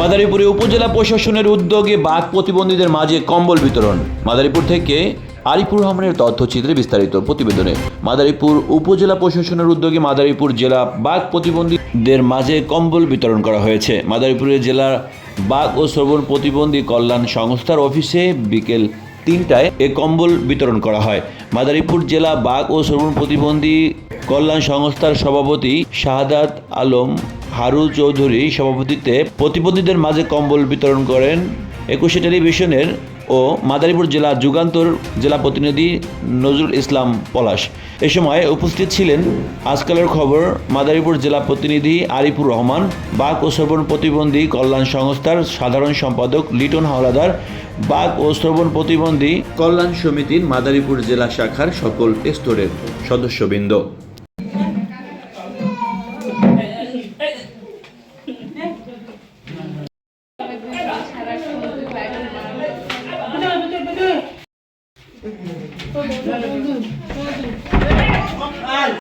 মাদারীপুরে উপজেলা প্রশাসনের উদ্যোগে বাঘ প্রতিবন্ধীদের মাঝে কম্বল বিতরণ। মাদারীপুর থেকে আরিফুর রহমানের তথ্যচিত্রে বিস্তারিত প্রতিবেদনে। মাদারীপুর উপজেলা প্রশাসনের উদ্যোগে মাদারীপুর জেলা বাঘ প্রতিবন্ধীদের মাঝে কম্বল বিতরণ করা হয়েছে। মাদারীপুরের জেলার বাঘ ও শ্রবণ প্রতিবন্ধী কল্যাণ সংস্থার অফিসে বিকেল তিনটায় এ কম্বল বিতরণ করা হয়। মাদারীপুর জেলা বাঘ ও শ্রবণ প্রতিবন্ধী কল্যাণ সংস্থার সভাপতি শাহাদাত আলম হারু চৌধুরী সভাপতিত্বে প্রতিবন্ধীদের মাঝে কম্বল বিতরণ করেন। একুশে টেলিভিশনের ও মাদারীপুর জেলা যুগান্তর জেলা প্রতিনিধি নজরুল ইসলাম পলাশ। এ সময় উপস্থিত ছিলেন আজকালের খবর মাদারীপুর জেলা প্রতিনিধি আরিফুর রহমান, বাঘ ও শ্রবণ প্রতিবন্ধী কল্যাণ সংস্থার সাধারণ সম্পাদক লিটন হাওলাদার, বাঘ ও শ্রবণ প্রতিবন্ধী কল্যাণ সমিতির মাদারীপুর জেলা শাখার সকল স্তরের সদস্যবৃন্দ। Ay!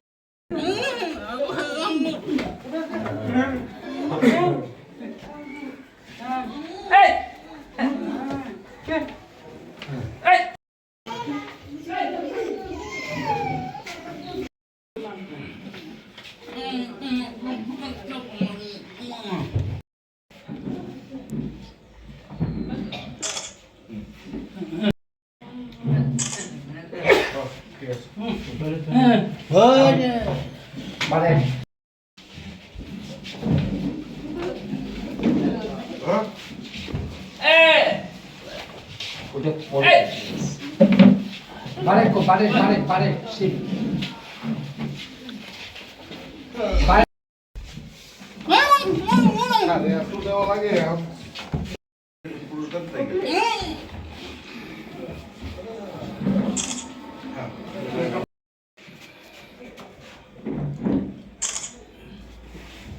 বারে বারে বারে বারে শিব বারে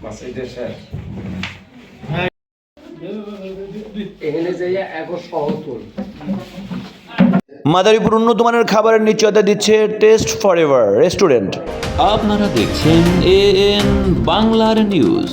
বাস এটা শেষ এখানে যাইয়া মাদারীপুর উন্নত মানের খাবারের নিশ্চয়তা দিচ্ছে টেস্ট ফর এভার রেস্টুরেন্ট। আপনারা দেখছেন এ এন বাংলার নিউজ।